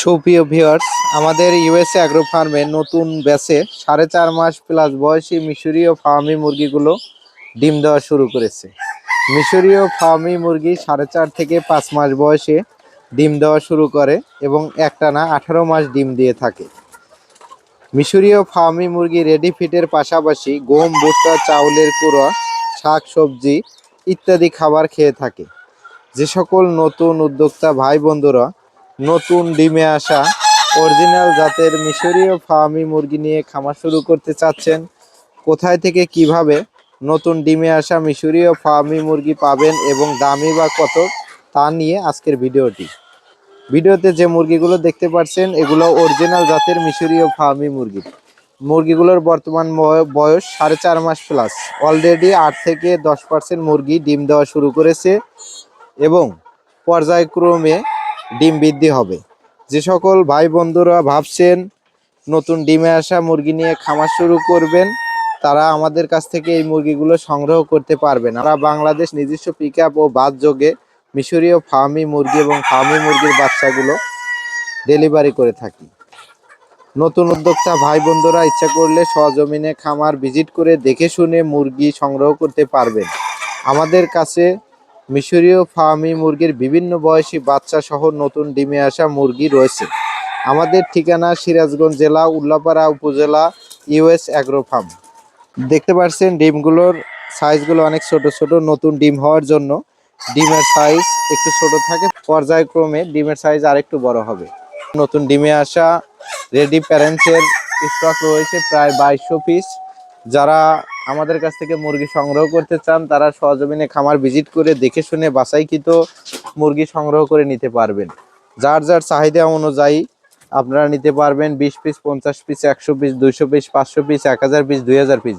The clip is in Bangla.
সুপ্রিয় ভিউয়ার্স আমাদের ইউএসএ অ্যাগ্রো ফার্মে নতুন ব্যাচে সাড়ে চার মাস প্লাস বয়সী মিশরীয় ফার্মি মুরগিগুলো ডিম দেওয়া শুরু করেছে। মিশরীয় ফার্মি মুরগি সাড়ে চার থেকে পাঁচ মাস বয়সে ডিম দেওয়া শুরু করে এবং একটানা আঠারো মাস ডিম দিয়ে থাকে। মিশরীয় ফার্মি মুরগি রেডি ফিটের পাশাপাশি গম, ভুট্টা, চাউলের কুড়া, শাক, সবজি ইত্যাদি খাবার খেয়ে থাকে। যে সকল নতুন উদ্যোক্তা ভাই বন্ধুরা নতুন ডিমে আসা অরিজিনাল জাতের মিশরীয় ফার্মি মুরগি নিয়ে খামার শুরু করতে চাচ্ছেন। কোথায় থেকে কীভাবে নতুন ডিমে আসা মিশরীয় ফার্মি মুরগি পাবেন এবং দামি বা কত তা নিয়ে আজকের ভিডিওটি। ভিডিওতে যে মুরগিগুলো দেখতে পাচ্ছেন, এগুলো অরিজিনাল জাতের মিশরীয় ফার্মি মুরগি। মুরগিগুলোর বর্তমান বয়- বয়স সাড়ে চার মাস প্লাস। অলরেডি আট থেকে দশ পার্সেন্ট মুরগি ডিম দেওয়া শুরু করেছে এবং পর্যায়ক্রমে ডিম বৃদ্ধি হবে। যে সকল ভাই বন্ধুরা ভাবছেন নতুন ডিমে আসা মুরগি নিয়ে খামার শুরু করবেন, তারা আমাদের কাছ থেকে এই মুরগিগুলো সংগ্রহ করতে পারবেন। আমরা বাংলাদেশ নিজস্ব পিক ও বাদ যোগে মিশরীয় ফার্মি মুরগি এবং ফার্মি মুরগির বাচ্চাগুলো ডেলিভারি করে থাকি। নতুন উদ্যোক্তা ভাই বন্ধুরা ইচ্ছা করলে সজমিনে খামার ভিজিট করে দেখে শুনে মুরগি সংগ্রহ করতে পারবেন। আমাদের কাছে মিশরীয় ফার্মি মুরগির বিভিন্ন বয়সী বাচ্চা সহ নতুন ডিমে আসা মুরগি রয়েছে। আমাদের ঠিকানা সিরাজগঞ্জ জেলা, উল্লাপাড়া উপজেলা, ইউএস অ্যাগ্রো ফার্ম। দেখতে পাচ্ছেন ডিমগুলোর সাইজগুলো অনেক ছোট ছোট, নতুন ডিম হওয়ার জন্য। ডিমের সাইজ একটু ছোট থাকে, পর্যায়ক্রমে ডিমের সাইজ আরেকটু বড় হবে। নতুন ডিমে আসা রেডি প্যারেন্টসের স্টক রয়েছে প্রায় বাইশশো পিস যারা আমাদের কাছ থেকে মুরগি সংগ্রহ করতে চান, তারা সহজমিনে খামার ভিজিট করে দেখে শুনে বাছাইকৃত মুরগি সংগ্রহ করে নিতে পারবেন। যার যার চাহিদা অনুযায়ী আপনারা নিতে পারবেন বিশ পিস, পঞ্চাশ পিস, একশো পিস, দুইশো পিস, পাঁচশো পিস, এক হাজার পিস, দুই হাজার পিস।